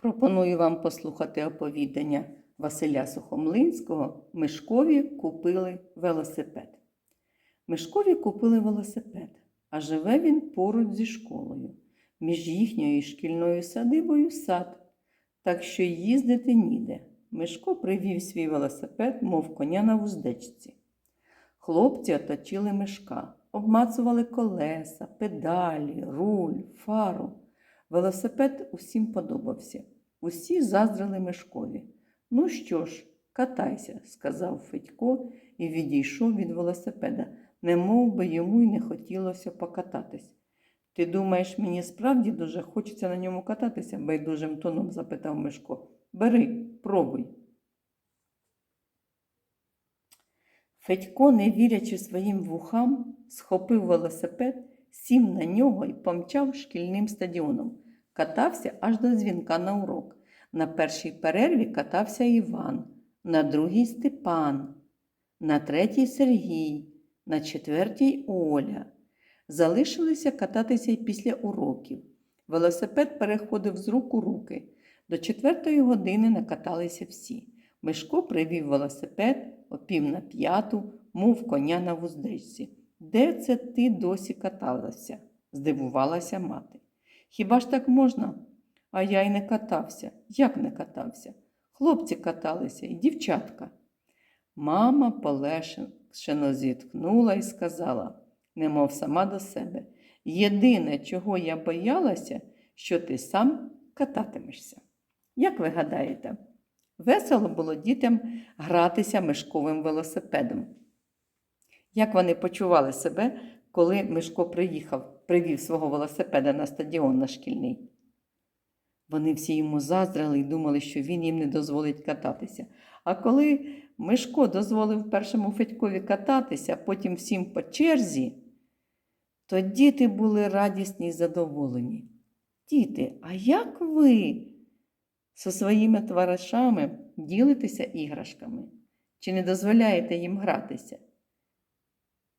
Пропоную вам послухати оповідання Василя Сухомлинського Мишкові купили велосипед. Мишкові купили велосипед, а живе він поруч зі школою, між їхньою шкільною садибою сад, так що їздити ніде. Мишко привів свій велосипед, мов коня на вуздечці. Хлопці оточили мишка, обмацували колеса, педалі, руль, фару. Велосипед усім подобався. Усі заздрили Мишкові. Ну що ж, катайся, сказав Федько і відійшов від велосипеда, немов би йому й не хотілося покататись. Ти думаєш, мені справді дуже хочеться на ньому кататися? байдужим тоном запитав Мишко. Бери, пробуй. Федько, не вірячи своїм вухам, схопив велосипед, сів на нього і помчав шкільним стадіоном. Катався аж до дзвінка на урок. На першій перерві катався Іван, на другій Степан, на третій Сергій, на четвертій Оля. Залишилися кататися й після уроків. Велосипед переходив з рук у руки. До четвертої години накаталися всі. Мишко привів велосипед опів на п'яту, мов коня на вуздечці. Де це ти досі каталася? здивувалася мати. Хіба ж так можна? А я й не катався. Як не катався? Хлопці каталися і дівчатка. Мама полегшено зіткнула і сказала, немов сама до себе. Єдине, чого я боялася, що ти сам кататимешся. Як ви гадаєте? Весело було дітям гратися мишковим велосипедом. Як вони почували себе, коли Мишко приїхав, привів свого велосипеда на стадіон на шкільний? Вони всі йому заздрили і думали, що він їм не дозволить кататися. А коли Мишко дозволив першому Федькові кататися, потім всім по черзі, то діти були радісні й задоволені. Діти, а як ви зі своїми товаришами ділитеся іграшками? Чи не дозволяєте їм гратися?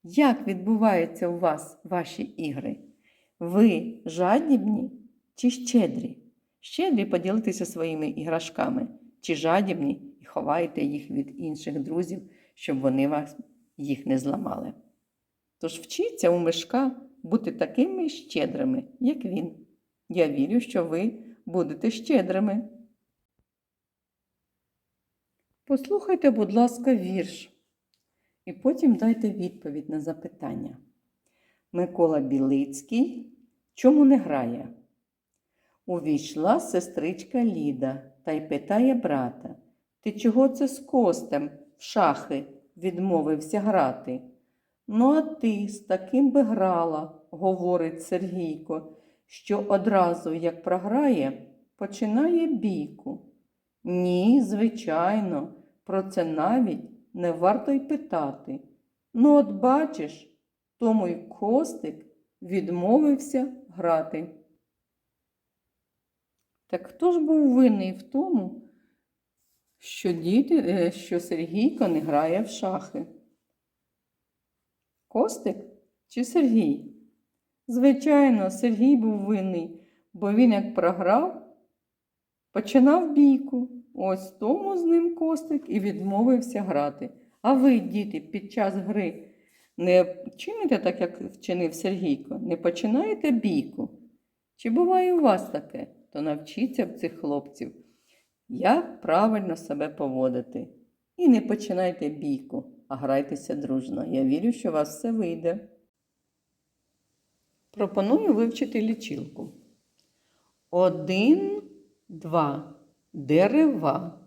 Як відбуваються у вас ваші ігри? Ви жадібні чи щедрі? Щедрі поділитися своїми іграшками, чи жадібні і ховаєте їх від інших друзів, щоб вони вас їх не зламали. Тож вчіться у мишка бути такими щедрими, як він. Я вірю, що ви будете щедрими. Послухайте, будь ласка, вірш, і потім дайте відповідь на запитання. Микола Білицький чому не грає? Увійшла сестричка Ліда та й питає брата Ти чого це з костем в шахи відмовився грати? Ну, а ти з таким би грала, говорить Сергійко, що одразу, як програє, починає бійку. Ні, звичайно, про це навіть не варто й питати. Ну, от бачиш, тому й Костик відмовився грати. Так хто ж був винний в тому, що діти, е, що Сергійко не грає в шахи? Костик чи Сергій? Звичайно, Сергій був винний, бо він, як програв, починав бійку. Ось тому з ним Костик і відмовився грати. А ви, діти, під час гри не чините так, як вчинив Сергійко, не починаєте бійку? Чи буває у вас таке? То навчіться в цих хлопців, як правильно себе поводити. І не починайте бійку, а грайтеся дружно. Я вірю, що у вас все вийде. Пропоную вивчити лічилку. Один, два. Дерева.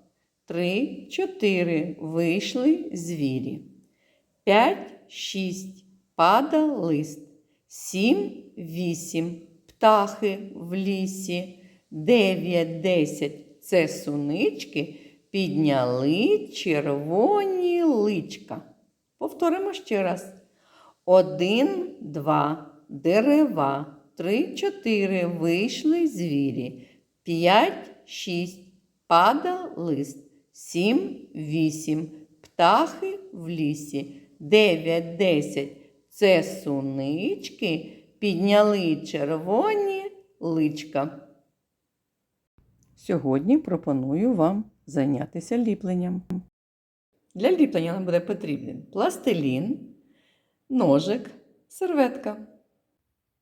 Три, чотири. Вийшли звірі. П'ять, шість. Пада лист. Сім, вісім. Птахи в лісі. Дев'ять, десять. Це сунички підняли червоні личка. Повторимо ще раз. Один, два. Дерева. Три, чотири. Вийшли звірі. П'ять, шість. Пада лист. Сім, вісім. Птахи в лісі. Дев'ять, десять. Це сунички підняли червоні личка. Сьогодні пропоную вам зайнятися ліпленням. Для ліплення нам буде потрібен пластилін, ножик, серветка.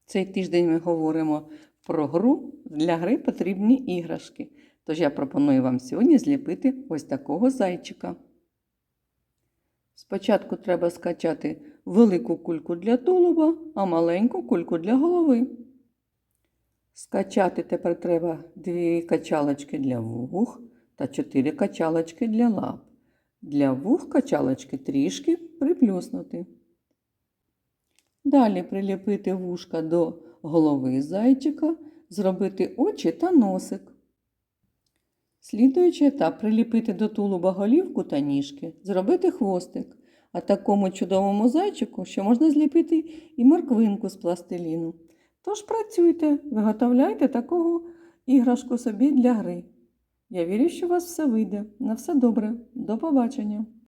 Цей тиждень ми говоримо про гру. Для гри потрібні іграшки. Тож я пропоную вам сьогодні зліпити ось такого зайчика. Спочатку треба скачати велику кульку для тулуба, а маленьку кульку для голови. Скачати тепер треба дві качалочки для вух та чотири качалочки для лап. Для вух качалочки трішки приплюснути. Далі приліпити вушка до голови зайчика, зробити очі та носик. Слідуючий етап приліпити до тулуба голівку та ніжки, зробити хвостик. А такому чудовому зайчику ще можна зліпити і морквинку з пластиліну. Тож працюйте, виготовляйте такого іграшку собі для гри. Я вірю, що у вас все вийде. На все добре. До побачення!